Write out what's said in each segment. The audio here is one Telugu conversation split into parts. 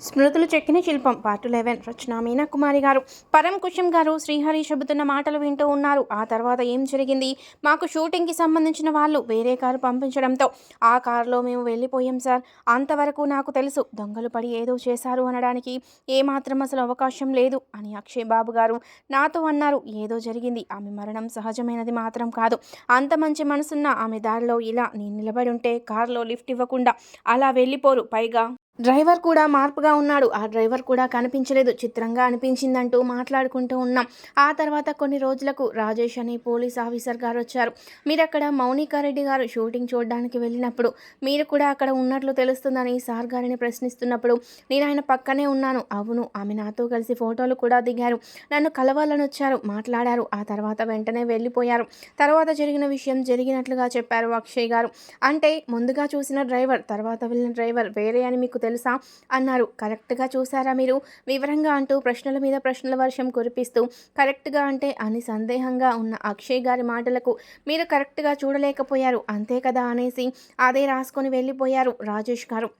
స్మృతులు చెక్కిన శిల్పం. Part eleven. రచన మీనా కుమారి గారు. పరం కుషం గారు శ్రీహరి చెబుతున్న మాటలు వింటూ ఉన్నారు. ఆ తర్వాత ఏం జరిగింది? మాకు షూటింగ్కి సంబంధించిన వాళ్ళు వేరే కారు పంపించడంతో ఆ కారులో మేము వెళ్ళిపోయాం సార్. అంతవరకు నాకు తెలుసు దొంగలు పడి ఏదో చేశారు అనడానికి. ఏమాత్రం అసలు అవకాశం లేదు అని అక్షయ్ బాబు గారు నాతో అన్నారు. ఏదో జరిగింది. ఆమె మరణం సహజమైనది మాత్రం కాదు. అంత మంచి మనసున్న ఆమె దారిలో ఇలా నేను నిలబడి ఉంటే కారులో లిఫ్ట్ ఇవ్వకుండా అలా వెళ్ళిపోరు. పైగా డ్రైవర్ కూడా మార్పుగా ఉన్నాడు. ఆ డ్రైవర్ కూడా కనిపించలేదు. చిత్రంగా అనిపించిందంటూ మాట్లాడుకుంటూ ఉన్నాం. ఆ తర్వాత కొన్ని రోజులకు రాజేష్ అని పోలీస్ ఆఫీసర్ గారు వచ్చారు. మీరు అక్కడ మౌనికారెడ్డి గారు షూటింగ్ చూడడానికి వెళ్ళినప్పుడు మీరు కూడా అక్కడ ఉన్నట్లు తెలుస్తుందని సార్ గారిని ప్రశ్నిస్తున్నప్పుడు నేను ఆయన పక్కనే ఉన్నాను. అవును ఆమె నాతో కలిసి ఫోటోలు కూడా దిగారు. నన్ను కలవాలని వచ్చారు మాట్లాడారు. ఆ తర్వాత వెంటనే వెళ్ళిపోయారు. తర్వాత జరిగిన విషయం జరిగినట్లుగా చెప్పారు అక్షయ్ గారు. అంటే ముందుగా చూసిన డ్రైవర్ తర్వాత వెళ్ళిన డ్రైవర్ వేరే అని మీకు తెలుసా? అన్నారు. కరెక్ట్గా చూసారా మీరు? వివరంగా అంటూ ప్రశ్నల మీద ప్రశ్నల వర్షం కురిపిస్తూ కరెక్ట్గా అంటే అని సందేహంగా ఉన్న అక్షయ్ గారి మాటలకు మీరు కరెక్ట్గా చూడలేకపోయారు. అంతే కదా అనేసి అదే రాసుకొని వెళ్ళిపోయారు రాజేష్ గారు.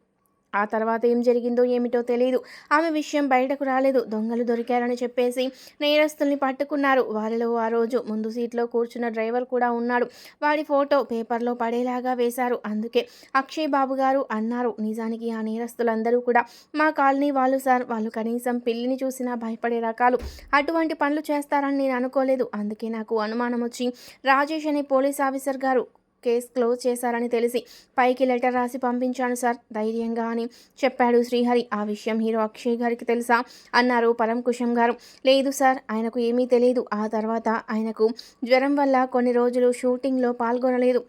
ఆ తర్వాత ఏం జరిగిందో ఏమిటో తెలియదు ఆమె విషయం బయటకు రాలేదు. దొంగలు దొరికారని చెప్పేసి నేరస్తుల్ని పట్టుకున్నారు. వారిలో ఆ రోజు ముందు సీట్లో కూర్చున్న డ్రైవర్ కూడా ఉన్నాడు. వాడి ఫోటో పేపర్లో పడేలాగా వేశారు. అందుకే అక్షయ్ బాబు గారు అన్నారు. నిజానికి ఆ నేరస్తులందరూ కూడా మా కాలనీ వాళ్ళు సార్ వాళ్ళు కనీసం పిల్లిని చూసినా భయపడే రకాలు. అటువంటి పనులు చేస్తారని నేను అనుకోలేదు. అందుకే నాకు అనుమానం వచ్చి రాజేష్ అనే పోలీస్ ఆఫీసర్ గారు కేస్ క్లోజ్ చేశారని తెలిసి పైకి లెటర్ రాసి పంపించాను సార్. ధైర్యంగా అని చెప్పాడు శ్రీహరి. ఆ విషయం హీరో అక్షయ్ గారికి తెలుసా? అన్నారు పరం కుషం గారు. లేదు సార్ ఆయనకు ఏమీ తెలియదు ఆ తర్వాత ఆయనకు జ్వరం వల్ల కొన్ని రోజులు షూటింగ్లో పాల్గొనలేదు.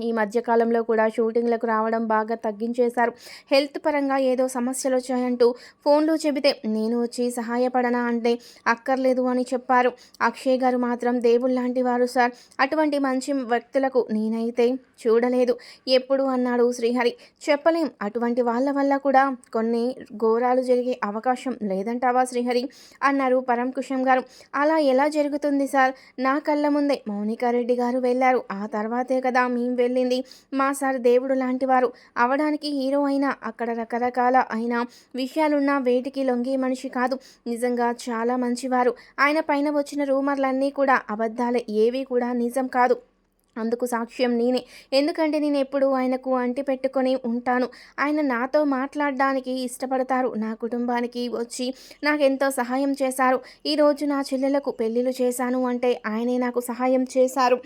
ఈ మధ్యకాలంలో కూడా షూటింగ్లకు రావడం బాగా తగ్గించేశారు. హెల్త్ పరంగా ఏదో సమస్యలు వచ్చాయంటూ ఫోన్లో చెబితే నేను వచ్చి సహాయపడనా అంటే అక్కర్లేదు అని చెప్పారు. అక్షయ్ గారు మాత్రం దేవుళ్ళలాంటి వారు సార్. అటువంటి మంచి వ్యక్తులకు నేనైతే చూడలేదు. ఎప్పుడు అన్నాడు శ్రీహరి. చెప్పలేం. అటువంటి వాళ్ళ వల్ల కూడా కొన్ని ఘోరాలు జరిగే అవకాశం లేదంటావా శ్రీహరి? అన్నారు పరంకుశం గారు. అలా ఎలా జరుగుతుంది సార్? నా కళ్ళ ముందే మౌనికారెడ్డి గారు వెళ్ళారు. ఆ తర్వాతే కదా మేము వెళ్ళింది. మా సార్ దేవుడు లాంటి వారు అవడానికి హీరో అయినా అక్కడ రకరకాల అయిన విషయాలున్న వేటికి లొంగే మనిషి కాదు. నిజంగా చాలా మంచివారు. ఆయన పైన వచ్చిన రూమర్లన్నీ కూడా అబద్ధాలే. ఏవి కూడా నిజం కాదు. అందుకు సాక్ష్యం నేనే. ఎందుకంటే నేను ఎప్పుడు ఆయనకు అంటి పెట్టుకొని ఉంటాను. ఆయన నాతో మాట్లాడడానికి ఇష్టపడతారు. నా కుటుంబానికి వచ్చి నాకు ఎంతో సహాయం చేశారు. ఈరోజు నా చెల్లెలకు పెళ్ళిళ్ళు చేశాను అంటే ఆయనే నాకు సహాయం చేశారు.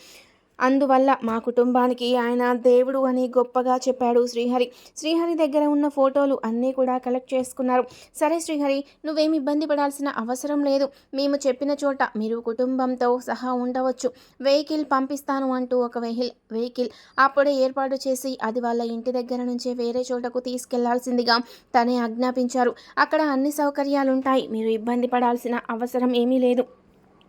అందువల్ల మా కుటుంబానికి ఆయన దేవుడు అని గొప్పగా చెప్పాడు శ్రీహరి. శ్రీహరి దగ్గర ఉన్న ఫోటోలు అన్నీ కూడా కలెక్ట్ చేసుకున్నారు. సరే శ్రీహరి నువ్వేమి ఇబ్బంది పడాల్సిన అవసరం లేదు. మేము చెప్పిన చోట మీరు కుటుంబంతో సహా ఉండవచ్చు. వెహికల్ పంపిస్తాను అంటూ ఒక వెహిల్ వెహికల్ అప్పుడే ఏర్పాటు చేసి అది వాళ్ళ ఇంటి దగ్గర నుంచే వేరే చోటకు తీసుకెళ్ళాల్సిందిగా తనే ఆజ్ఞాపించారు. అక్కడ అన్ని సౌకర్యాలుంటాయి. మీరు ఇబ్బంది పడాల్సిన అవసరం ఏమీ లేదు.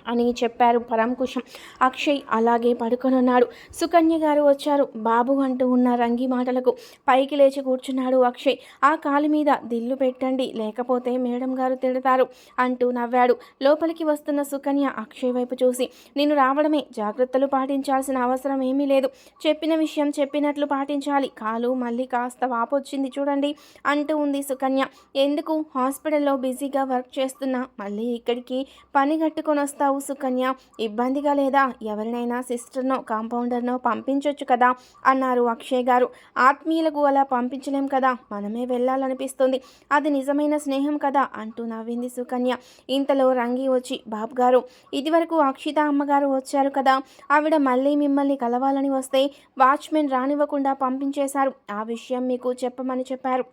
అని చెప్పారు పరంకుశం అక్షయ్ అలాగే పడుకొనున్నాడు. సుకన్య గారు వచ్చారు. బాబు అంటూ ఉన్న రంగి మాటలకు పైకి లేచి కూర్చున్నాడు అక్షయ్. ఆ కాలు మీద దిల్లు పెట్టండి లేకపోతే మేడం గారు తిడతారు అంటూ నవ్వాడు. లోపలికి వస్తున్న సుకన్య అక్షయ్ వైపు చూసి నేను రావడమే జాగ్రత్తలు పాటించాల్సిన అవసరం ఏమీ లేదు. చెప్పిన విషయం చెప్పినట్లు పాటించాలి. కాలు మళ్ళీ కాస్త వాపొచ్చింది చూడండి అంటూ ఉంది సుకన్య. ఎందుకు? హాస్పిటల్లో బిజీగా వర్క్ చేస్తున్నా మళ్ళీ ఇక్కడికి పని కట్టుకొని వస్తావు చేస్తావు సుకన్య ఇబ్బందిగా లేదా? ఎవరినైనా సిస్టర్నో కాంపౌండర్నో పంపించవచ్చు కదా? అన్నారు అక్షయ్ గారు. ఆత్మీయులకు అలా పంపించలేం కదా? మనమే వెళ్ళాలనిపిస్తుంది. అది నిజమైన స్నేహం కదా? అంటూ నవ్వింది సుకన్య. ఇంతలో రంగి వచ్చి బాబు గారు ఇదివరకు అక్షిత అమ్మగారు వచ్చారు కదా? ఆవిడ మళ్ళీ మిమ్మల్ని కలవాలని వస్తే వాచ్మెన్ రానివ్వకుండా పంపించేశారు. ఆ విషయం మీకు చెప్పమని చెప్పారు.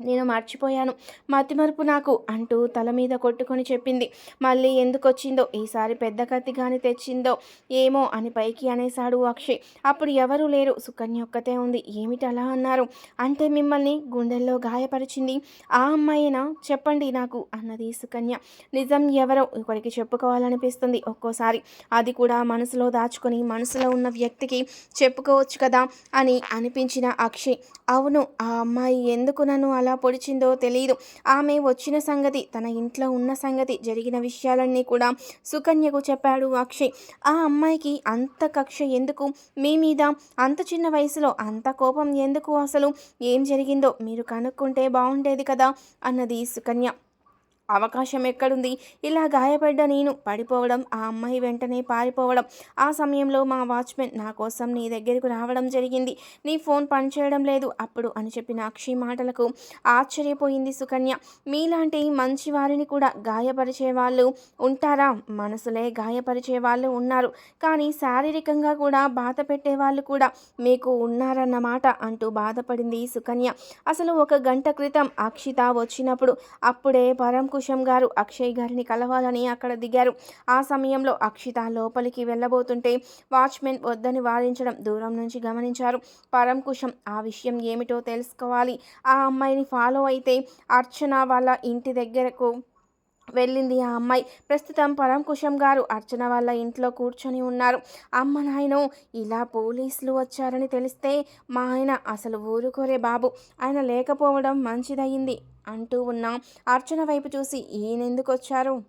నేను మర్చిపోయాను. మతిమరుపు నాకు అంటూ తల మీద కొట్టుకొని చెప్పింది. మళ్ళీ ఎందుకు వచ్చిందో ఈసారి పెద్ద కత్తి కానీ తెచ్చిందో? ఏమో అని పైకి అనేశాడు అక్షయ్. అప్పుడు ఎవరూ లేరు. సుకన్య ఒక్కతే ఉంది. ఏమిటి అలా అన్నారు? అంటే మిమ్మల్ని గుండెల్లో గాయపరిచింది ఆ అమ్మాయినా? చెప్పండి నాకు అన్నది సుకన్య. నిజం ఎవరో ఒకరికి చెప్పుకోవాలనిపిస్తుంది ఒక్కోసారి. అది కూడా మనసులో దాచుకొని మనసులో ఉన్న వ్యక్తికి చెప్పుకోవచ్చు కదా అని అనిపించిన అక్షయ్. అవును ఆ అమ్మాయి ఎందుకు నన్ను అలా అలా పొడిచిందో తెలియదు ఆమె వచ్చిన సంగతి తన ఇంట్లో ఉన్న సంగతి జరిగిన విషయాలన్నీ కూడా సుకన్యకు చెప్పాడు అక్షయ్. ఆ అమ్మాయికి అంత కక్ష ఎందుకు? మీ మీద అంత చిన్న వయసులో అంత కోపం ఎందుకు అసలు? ఏం జరిగిందో మీరు కనుక్కుంటే బాగుండేది కదా? అన్నది సుకన్య. అవకాశం ఎక్కడుంది? ఇలా గాయపడ్డ నేను పడిపోవడం ఆ అమ్మాయి వెంటనే పారిపోవడం ఆ సమయంలో మా వాచ్మెన్ నా కోసం నీ దగ్గరకు రావడం జరిగింది. నీ ఫోన్ పనిచేయడం లేదు అప్పుడు అని చెప్పిన అక్షి మాటలకు ఆశ్చర్యపోయింది సుకన్య. మీలాంటి మంచి వారిని కూడా గాయపరిచే వాళ్ళు ఉంటారా? మనసులే గాయపరిచే వాళ్ళు ఉన్నారు. కానీ శారీరకంగా కూడా బాధ పెట్టే వాళ్ళు కూడా మీకు ఉన్నారన్నమాట అంటూ బాధపడింది సుకన్య. అసలు ఒక గంట క్రితం అక్షిత వచ్చినప్పుడు అప్పుడే పరం కుశం గారు అక్షయ్ గారిని కలవాలని అక్కడ దిగారు. ఆ సమయంలో అక్షిత లోపలికి వెళ్ళబోతుంటే వాచ్మెన్ వద్దని వారించడం దూరం నుంచి గమనించారు. పరం కుశం ఆ విషయం ఏమిటో తెలుసుకోవాలి. ఆ అమ్మాయిని ఫాలో అయితే అర్చన వాళ్ళ ఇంటి దగ్గరకు వెళ్ళింది ఆ అమ్మాయి. ప్రస్తుతం పరంకుశం గారు అర్చన వాళ్ళ ఇంట్లో కూర్చొని ఉన్నారు. అమ్మ నాయన ఇలా పోలీసులు వచ్చారని తెలిస్తే మా ఆయన అసలు ఊరుకోరే బాబు. ఆయన లేకపోవడం మంచిదయ్యింది. అంటూ ఉన్న అర్చన వైపు చూసి ఈయనెందుకు వచ్చారు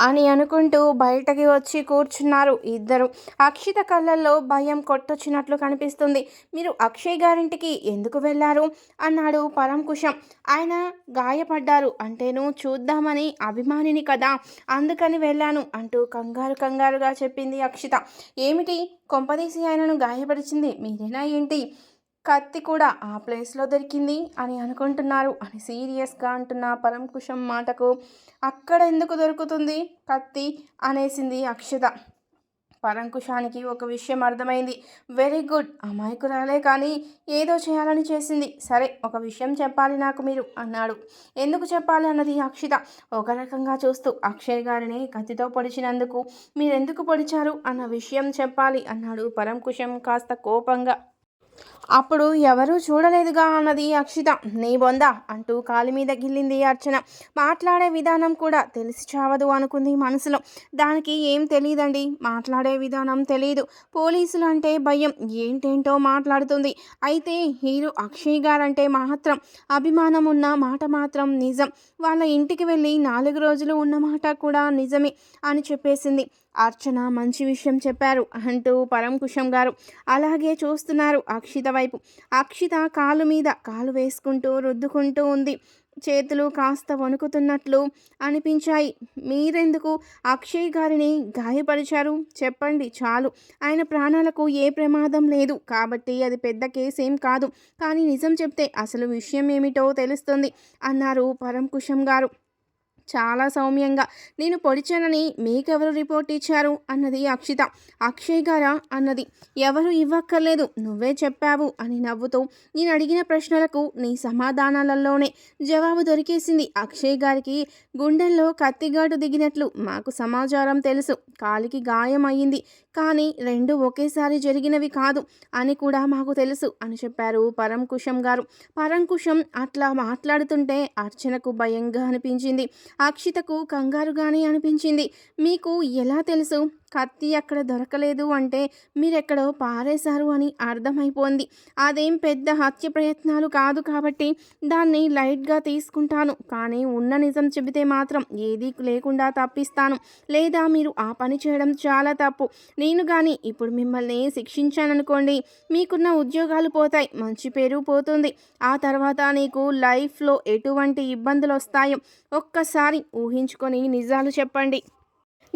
అని అనుకుంటూ బయటకి వచ్చి కూర్చున్నారు ఇద్దరు. అక్షిత కళ్ళల్లో భయం కొట్టొచ్చినట్లు కనిపిస్తుంది. మీరు అక్షయ్ గారింటికి ఎందుకు వెళ్ళారు? అన్నాడు పరంకుశం. ఆయన గాయపడ్డారు. అంటేను చూద్దామని అభిమానిని కదా అందుకని వెళ్ళాను అంటూ కంగారు కంగారుగా చెప్పింది అక్షిత. ఏమిటి? కొంపదీసి ఆయనను గాయపరిచింది మీరేనా ఏంటి? కత్తి కూడా ఆ ప్లేస్లో దొరికింది అని అనుకుంటున్నారు. అని సీరియస్గా అంటున్న పరంకుశం మాటకు అక్కడ ఎందుకు దొరుకుతుంది కత్తి అనేసింది అక్షత. పరంకుశానికి ఒక విషయం అర్థమైంది. వెరీ గుడ్ అమాయకురాలే కానీ ఏదో చేయాలని చేసింది. సరే ఒక విషయం చెప్పాలి నాకు మీరు అన్నాడు. ఎందుకు చెప్పాలి అన్నది అక్షిత. ఒక రకంగా చూస్తూ అక్షయ్ గారిని కత్తితో పొడిచినందుకు మీరెందుకు పొడిచారు అన్న విషయం చెప్పాలి అన్నాడు పరంకుశం కాస్త కోపంగా. అప్పుడు ఎవరూ చూడలేదుగా అన్నది అక్షిత. నీ బొందా అంటూ కాలి మీద గిల్లింది అర్చన. మాట్లాడే విధానం కూడా తెలిసి చావదు అనుకుంది మనసులో. దానికి ఏం తెలియదండి? మాట్లాడే విధానం తెలియదు. పోలీసులు అంటే భయం. ఏంటేంటో మాట్లాడుతుంది. అయితే హీరో అక్షయ్ గారంటే మాత్రం అభిమానం ఉన్న మాట మాత్రం నిజం. వాళ్ళ ఇంటికి వెళ్ళి నాలుగు రోజులు ఉన్న మాట కూడా నిజమే అని చెప్పేసింది. అర్చన మంచి విషయం చెప్పారు అంటూ పరంకుశం గారు అలాగే చూస్తున్నారు అక్షిత వైపు. అక్షిత కాలు మీద కాలు వేసుకుంటూ రుద్దుకుంటూ ఉంది. చేతులు కాస్త వణుకుతున్నట్లు అనిపించాయి. మీరెందుకు అక్షయ్ గారిని గాయపరిచారు? చెప్పండి చాలు. ఆయన ప్రాణాలకు ఏ ప్రమాదం లేదు కాబట్టి అది పెద్ద కేసేం కాదు. కానీ నిజం చెప్తే అసలు విషయం ఏమిటో తెలుస్తుంది అన్నారు పరంకుశం గారు. చాలా సౌమ్యంగా. నేను పొడిచానని మీకెవరు రిపోర్ట్ ఇచ్చారు? అన్నది అక్షిత. అక్షయ్ గారా? అన్నది. ఎవరు ఇవ్వక్కర్లేదు నువ్వే చెప్పావు అని నవ్వుతూ నేను అడిగిన ప్రశ్నలకు నీ సమాధానాలలోనే జవాబు దొరికేసింది. అక్షయ్ గారికి గుండెల్లో కత్తిగాటు దిగినట్లు మాకు సమాచారం తెలుసు. కాలికి గాయం అయ్యింది. కానీ రెండు ఒకేసారి జరిగినవి కాదు అని కూడా మాకు తెలుసు అని చెప్పారు పరంకుశం గారు. పరంకుశం అట్లా మాట్లాడుతుంటే అర్చనకు భయంగా అనిపించింది. అక్షితకు కంగారుగానే అనిపించింది. మీకు ఎలా తెలుసు? కత్తి అక్కడ దొరకలేదు అంటే మీరెక్కడో పారేశారు అని అర్థమైపోయింది. అదేం పెద్ద హత్య ప్రయత్నాలు కాదు కాబట్టి దాన్ని లైట్గా తీసుకుంటాను. కానీ ఉన్న నిజం చెబితే మాత్రం ఏదీ లేకుండా తప్పిస్తాను. లేదా మీరు ఆ పని చేయడం చాలా తప్పు. నేను కానీ ఇప్పుడు మిమ్మల్ని శిక్షించాననుకోండి మీకున్న ఉద్యోగాలు పోతాయి మంచి పేరు పోతుంది. ఆ తర్వాత నీకు లైఫ్లో ఎటువంటి ఇబ్బందులు వస్తాయో ఒక్కసారి ఊహించుకొని నిజాలు చెప్పండి.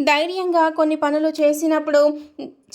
ధైర్యంగా కొన్ని పనులు చేసినప్పుడు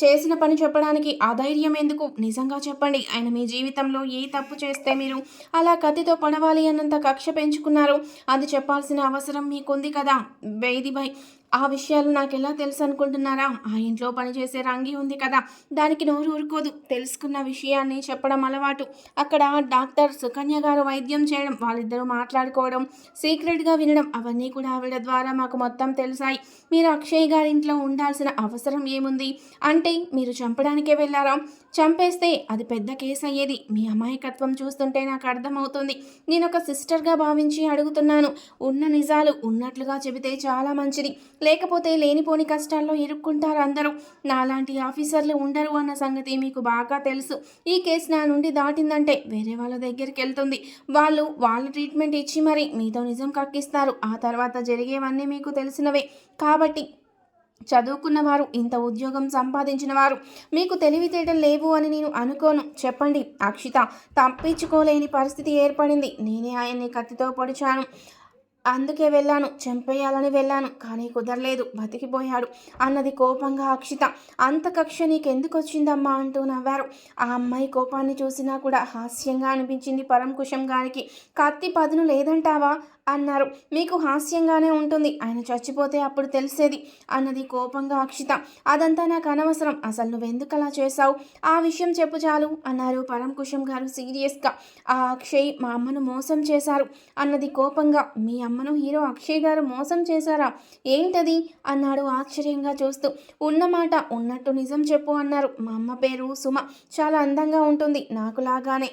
చేసిన పని చెప్పడానికి ఆ ధైర్యం ఎందుకు? నిజంగా చెప్పండి. ఆయన మీ జీవితంలో ఏ తప్పు చేస్తే మీరు అలా కత్తితో పడవాలి అన్నంత కక్ష పెంచుకున్నారు? అది చెప్పాల్సిన అవసరం మీకుంది కదా. బైది బై ఆ విషయాలు నాకు ఎలా తెలుసు అనుకుంటున్నారా ఆ ఇంట్లో పనిచేసే రంగి ఉంది కదా దానికి నోరు ఊరుకోదు. తెలుసుకున్న విషయాన్ని చెప్పడం అలవాటు. అక్కడ డాక్టర్ సుకన్య గారు వైద్యం చేయడం వాళ్ళిద్దరూ మాట్లాడుకోవడం సీక్రెట్గా వినడం అవన్నీ కూడా ఆవిడ ద్వారా మాకు మొత్తం తెలిసాయి. మీరు అక్షయ్ గారి ఇంట్లో ఉండాల్సిన అవసరం ఏముంది? అంటే అంటే మీరు చంపడానికే వెళ్ళారా? చంపేస్తే అది పెద్ద కేసు అయ్యేది మీ అమాయకత్వం చూస్తుంటే నాకు అర్థమవుతుంది. నేను ఒక సిస్టర్గా భావించి అడుగుతున్నాను. ఉన్న నిజాలు ఉన్నట్లుగా చెబితే చాలా మంచిది. లేకపోతే లేనిపోని కష్టాల్లో ఇరుక్కుంటారు అందరూ. నాలాంటి ఆఫీసర్లు ఉండరు అన్న సంగతి మీకు బాగా తెలుసు. ఈ కేసు నా నుండి దాటిందంటే వేరే వాళ్ళ దగ్గరికి వెళ్తుంది వాళ్ళు వాళ్ళ ట్రీట్మెంట్ ఇచ్చి మరి మీతో నిజం కక్కిస్తారు. ఆ తర్వాత జరిగేవన్నీ మీకు తెలిసినవే. కాబట్టి చదువుకున్నవారు ఇంత ఉద్యోగం సంపాదించిన వారు మీకు తెలివితేటలు లేవు అని నేను అనుకోను. చెప్పండి అక్షిత. తప్పించుకోలేని పరిస్థితి ఏర్పడింది. నేనే ఆయన్ని కత్తితో పొడిచాను. అందుకే వెళ్ళాను. చంపేయాలని వెళ్ళాను. కానీ కుదరలేదు. బతికిపోయాడు. అన్నది కోపంగా అక్షిత. అంత కక్ష నీకెందుకు వచ్చిందమ్మా అంటూ నవ్వారు. ఆ అమ్మాయి కోపాన్ని చూసినా కూడా హాస్యంగా అనిపించింది పరంకుశం గారికి కత్తి పదును లేదంటావా? అన్నారు. మీకు హాస్యంగానే ఉంటుంది. ఆయన చచ్చిపోతే అప్పుడు తెలిసేది అన్నది కోపంగా అక్షిత. అదంతా నాకు అనవసరం. అసలు నువ్వెందుకు అలా చేశావు? ఆ విషయం చెప్పు చాలు అన్నారు పరంకుశం గారు సీరియస్గా. ఆ అక్షయ్ మా అమ్మను మోసం చేశారు అన్నది కోపంగా. మీ అమ్మను హీరో అక్షయ్ గారు మోసం చేశారా? ఏంటది? అన్నాడు ఆశ్చర్యంగా చూస్తూ. ఉన్నమాట ఉన్నట్టు నిజం చెప్పు అన్నారు. మా అమ్మ పేరు సుమ. చాలా అందంగా ఉంటుంది. నాకు లాగానే.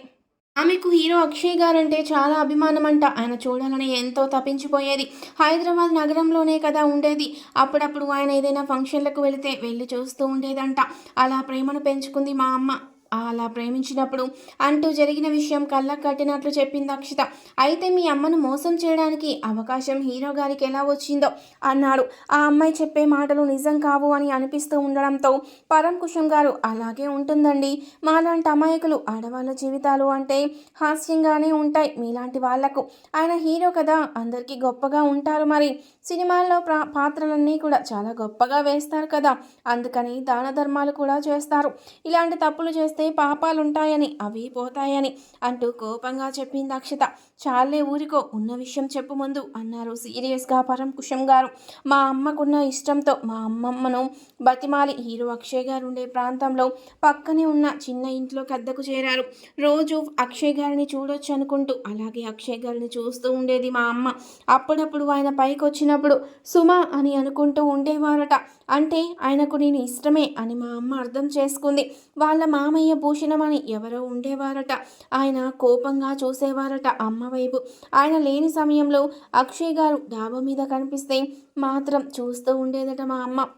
ఆమెకు హీరో అక్షయ్ గారంటే చాలా అభిమానం అంట ఆయన చూడాలని ఎంతో తప్పించిపోయేది హైదరాబాద్ నగరంలోనే కదా ఉండేది. అప్పుడప్పుడు ఆయన ఏదైనా ఫంక్షన్లకు వెళితే వెళ్ళి చూస్తూ ఉండేదంట. అలా ప్రేమను పెంచుకుంది మా అమ్మ. అలా ప్రేమించినప్పుడు అంటూ జరిగిన విషయం కళ్ళకు కట్టినట్లు చెప్పింది అక్షిత. అయితే మీ అమ్మను మోసం చేయడానికి అవకాశం హీరో గారికి ఎలా వచ్చిందో అన్నాడు. ఆ అమ్మాయి చెప్పే మాటలు నిజం కావు అని అనిపిస్తూ ఉండడంతో పరం కుషం గారు అలాగే ఉంటుందండి. మాలాంటి అమాయకులు ఆడవాళ్ళ జీవితాలు అంటే హాస్యంగానే ఉంటాయి మీలాంటి వాళ్ళకు. ఆయన హీరో కదా అందరికీ గొప్పగా ఉంటారు మరి. సినిమాల్లో పాత్రలన్నీ కూడా చాలా గొప్పగా వేస్తారు కదా. అందుకని దాన ధర్మాలు కూడా చేస్తారు. ఇలాంటి తప్పులు చేస్తే పాపాలుంటాయని అవి పోతాయని అంటూ కోపంగా చెప్పింది అక్షిత. చాలే ఊరికో ఉన్న విషయం చెప్పు ముందు అన్నారు సీరియస్గా పరంకుశం గారు. మా అమ్మకున్న ఇష్టంతో మా అమ్మమ్మను బతిమాలి హీరో అక్షయ్ గారు ఉండే ప్రాంతంలో పక్కనే ఉన్న చిన్న ఇంట్లో కద్దకు చేరారు. రోజు అక్షయ్ గారిని చూడొచ్చు అనుకుంటూ అలాగే అక్షయ్ గారిని చూస్తూ ఉండేది మా అమ్మ. అప్పుడప్పుడు ఆయన పైకి వచ్చినప్పుడు సుమ అని అనుకుంటూ ఉండేవారట. అంటే ఆయనకు నేను ఇష్టమే అని మా అమ్మ అర్థం చేసుకుంది. వాళ్ళ మామయ్య భూషణం అని ఎవరో ఉండేవారట. ఆయన కోపంగా చూసేవారట. అమ్మ వైపు. ఆయన లేని సమయంలో అక్షయ్ గారు డాబా మీద కనిపిస్తే మాత్రం చూస్తూ ఉండేదట మా అమ్మ.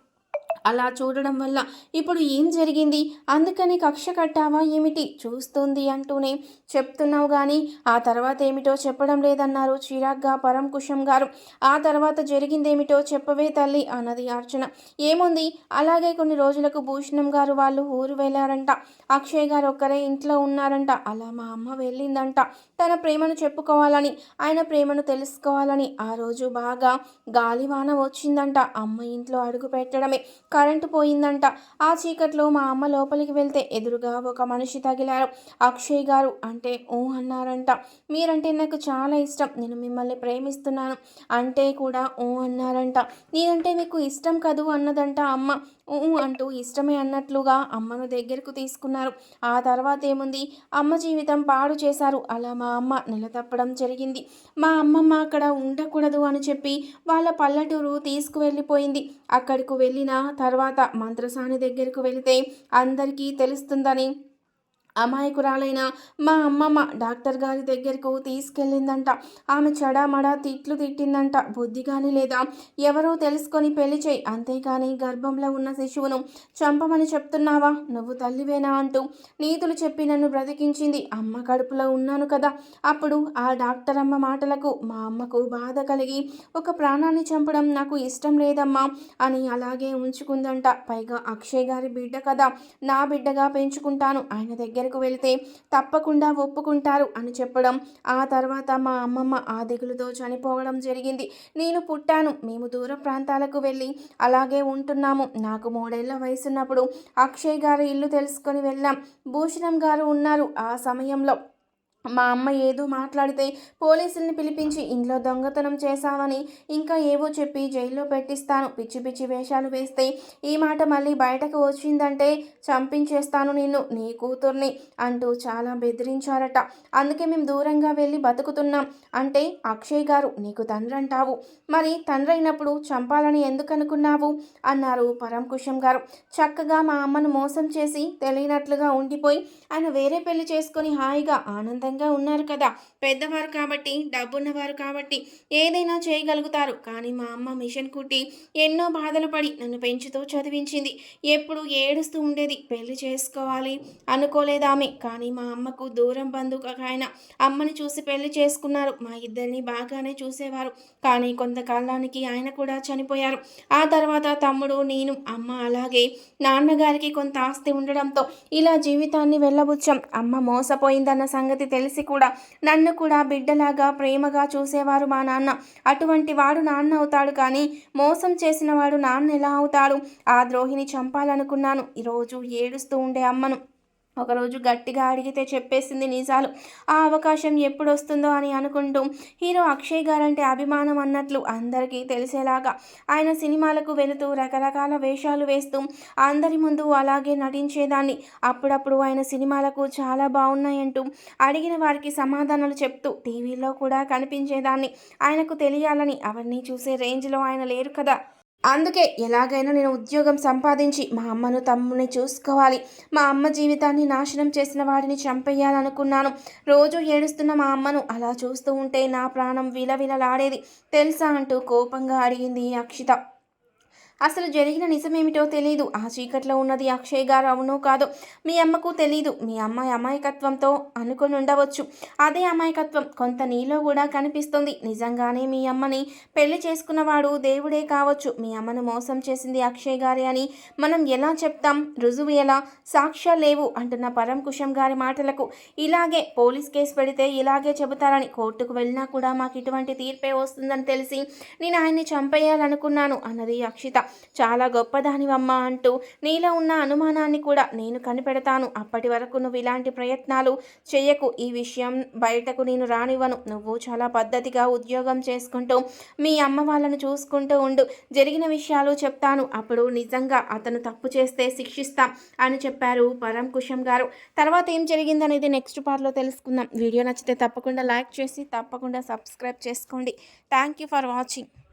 అలా చూడడం వల్ల ఇప్పుడు ఏం జరిగింది? అందుకని కక్ష కట్టావా ఏమిటి? చూస్తుంది అంటూనే చెప్తున్నావు కానీ ఆ తర్వాత ఏమిటో చెప్పడం లేదన్నారు చిరాగ్గా పరంకుషం గారు. ఆ తర్వాత జరిగిందేమిటో చెప్పవే తల్లి అన్నది అర్చన. ఏముంది? అలాగే కొన్ని రోజులకు భూషణం గారు వాళ్ళు ఊరు వెళ్ళారంట అక్షయ్ గారు ఒక్కరే ఇంట్లో ఉన్నారంట. అలా మా అమ్మ వెళ్ళిందంట. తన ప్రేమను చెప్పుకోవాలని ఆయన ప్రేమను తెలుసుకోవాలని ఆ రోజు బాగా గాలివాన వచ్చిందంట. అమ్మ ఇంట్లో అడుగు పెట్టడమే. కరెంటు పోయిందంట. ఆ చీకట్లో మా అమ్మ లోపలికి వెళ్తే ఎదురుగా ఒక మనిషి తగిలారు. అక్షయ్ గారు అంటే ఓ అన్నారంట. మీరంటే నాకు చాలా ఇష్టం. నేను మిమ్మల్ని ప్రేమిస్తున్నాను. అంటే కూడా ఓ అన్నారంట. నేనంటే మీకు ఇష్టం కదూ అన్నదంట అమ్మ. అంటూ ఇష్టమే అన్నట్లుగా అమ్మను దగ్గరకు తీసుకున్నారు. ఆ తర్వాత ఏముంది? అమ్మ జీవితం పాడు చేశారు. అలా మా అమ్మ నిలదప్పడం జరిగింది. మా అమ్మమ్మ అక్కడ ఉండకూడదు అని చెప్పి వాళ్ళ పల్లెటూరు తీసుకువెళ్ళిపోయింది. అక్కడికి వెళ్ళిన తర్వాత మంత్రసాని దగ్గరకు వెళితే అందరికీ తెలుస్తుందని అమాయకురాలైన మా అమ్మమ్మ డాక్టర్ గారి దగ్గరకు తీసుకెళ్ళిందంట. ఆమె చడామడా తిట్లు తిట్టిందంట. బుద్ధి కానీ లేదా? ఎవరో తెలుసుకొని పెళ్ళి చేయి. అంతేకాని గర్భంలో ఉన్న శిశువును చంపమని చెప్తున్నావా? నువ్వు తల్లివేనా అంటూ నీతులు చెప్పి నన్ను బ్రతికించింది. అమ్మ కడుపులో ఉన్నాను కదా. అప్పుడు ఆ డాక్టర్ అమ్మ మాటలకు మా అమ్మకు బాధ కలిగి ఒక ప్రాణాన్ని చంపడం నాకు ఇష్టం లేదమ్మా అని అలాగే ఉంచుకుందంట. పైగా అక్షయ్ గారి బిడ్డ కదా. నా బిడ్డగా పెంచుకుంటాను. ఆయన దగ్గర దగ్గరకు వెళితే తప్పకుండా ఒప్పుకుంటారు అని చెప్పడం ఆ తర్వాత మా అమ్మమ్మ ఆ దిగులుతో చనిపోవడం జరిగింది. నేను పుట్టాను. మేము దూర ప్రాంతాలకు వెళ్ళి అలాగే ఉంటున్నాము. నాకు మూడేళ్ళ వయసున్నప్పుడు అక్షయ్ గారు ఇల్లు తెలుసుకొని వెళ్ళాం. భూషణం గారు ఉన్నారు ఆ సమయంలో. మా అమ్మ ఏదో మాట్లాడితే పోలీసుల్ని పిలిపించి ఇంట్లో దొంగతనం చేశామని ఇంకా ఏవో చెప్పి జైల్లో పెట్టిస్తాను. పిచ్చి పిచ్చి వేషాలు వేస్తే ఈ మాట మళ్ళీ బయటకు వచ్చిందంటే చంపించేస్తాను నిన్ను నీ కూతుర్ని అంటూ చాలా బెదిరించారట. అందుకే మేము దూరంగా వెళ్ళి బతుకుతున్నాం. అంటే అక్షయ్ గారు నీకు తండ్రి అంటావు మరి తండ్రి అయినప్పుడు చంపాలని ఎందుకు అనుకున్నావు అన్నారు పరంకుశం గారు. చక్కగా మా అమ్మను మోసం చేసి తెలియనట్లుగా ఉండిపోయి ఆయన వేరే పెళ్ళి చేసుకొని హాయిగా ఆనందంగా ఉన్నారు కదా. పెద్దవారు కాబట్టి డబ్బున్నవారు కాబట్టి ఏదైనా చేయగలుగుతారు. కానీ మా అమ్మ మిషన్ కుట్టి ఎన్నో బాధలు పడి నన్ను పెంచుతూ చదివించింది. ఎప్పుడు ఏడుస్తూ ఉండేది పెళ్ళి చేసుకోవాలి అనుకోలేదామె కానీ మా అమ్మకు దూరం బంధువు ఆయన అమ్మని చూసి పెళ్ళి చేసుకున్నారు. మా ఇద్దరిని బాగానే చూసేవారు. కానీ కొంతకాలానికి ఆయన కూడా చనిపోయారు. ఆ తర్వాత తమ్ముడు నేను అమ్మ అలాగే నాన్నగారికి కొంత ఆస్తి ఉండడంతో ఇలా జీవితాన్ని వెళ్ళబుచ్చాం. అమ్మ మోసపోయిందన్న సంగతి తెలిసి కూడా నన్ను కూడా బిడ్డలాగా ప్రేమగా చూసేవారు మా నాన్న. అటువంటి వాడు నాన్న అవుతాడు కానీ మోసం చేసిన వాడు నాన్న ఎలా అవుతాడు? ఆ ద్రోహిని చంపాలనుకున్నాను. ఈరోజు ఏడుస్తూ ఉండే అమ్మను. ఒకరోజు గట్టిగా అడిగితే చెప్పేసింది నిజాలు. ఆ అవకాశం ఎప్పుడు వస్తుందో అని అనుకుంటూ హీరో అక్షయ్ గారంటే అభిమానం అన్నట్లు అందరికీ తెలిసేలాగా ఆయన సినిమాలకు వెళుతూ రకరకాల వేషాలు వేస్తూ అందరి ముందు అలాగే నటించేదాన్ని. అప్పుడప్పుడు ఆయన సినిమాలకు చాలా బాగున్నాయంటూ అడిగిన వారికి సమాధానాలు చెప్తూ టీవీలో కూడా కనిపించేదాన్ని. ఆయనకు తెలియాలని అవన్నీ చూసే రేంజ్లో ఆయన లేరు కదా. అందుకే ఎలాగైనా నేను ఉద్యోగం సంపాదించి మా అమ్మను తమ్ముని చూసుకోవాలి. మా అమ్మ జీవితాన్ని నాశనం చేసిన వాడిని చంపేయాలనుకున్నాను. రోజు ఏడుస్తున్న మా అమ్మను అలా చూస్తూ ఉంటే నా ప్రాణం విలవిలలాడేది. తెలుసా అంటూ కోపంగా అడిగింది అక్షిత. అసలు జరిగిన నిజమేమిటో తెలియదు ఆ చీకట్లో ఉన్నది అక్షయ్ గారు అవునో కాదో మీ అమ్మకు తెలీదు. మీ అమ్మ అమాయకత్వంతో అనుకుని ఉండవచ్చు. అదే అమాయకత్వం కొంత నీలో కూడా కనిపిస్తుంది. నిజంగానే మీ అమ్మని పెళ్ళి చేసుకున్నవాడు దేవుడే కావచ్చు. మీ అమ్మను మోసం చేసింది అక్షయ్ గారే అని మనం ఎలా చెప్తాం? రుజువు ఎలా? సాక్ష్యాలు లేవు అంటున్న పరం కుషం గారి మాటలకు. ఇలాగే పోలీస్ కేసు పెడితే ఇలాగే చెబుతారని కోర్టుకు వెళ్ళినా కూడా మాకు ఇటువంటి తీర్పే వస్తుందని తెలిసి నేను ఆయన్ని చంపేయాలనుకున్నాను అన్నది అక్షిత. చాలా గొప్పదానివమ్మ అంటూ నీలో ఉన్న అనుమానాన్ని కూడా నేను కనిపెడతాను. అప్పటి వరకు నువ్వు ఇలాంటి ప్రయత్నాలు చేయకు. ఈ విషయం బయటకు నేను రానివ్వను. నువ్వు చాలా పద్ధతిగా ఉద్యోగం చేసుకుంటూ మీ అమ్మ వాళ్ళను చూసుకుంటూ ఉండు. జరిగిన విషయాలు చెప్తాను. అప్పుడు నిజంగా అతను తప్పు చేస్తే శిక్షిస్తాం అని చెప్పారు పరం కుషం గారు. తర్వాత ఏం జరిగిందనేది నెక్స్ట్ పార్ట్లో తెలుసుకుందాం. వీడియో నచ్చితే తప్పకుండా లైక్ చేసి తప్పకుండా సబ్స్క్రైబ్ చేసుకోండి. Thank you for watching.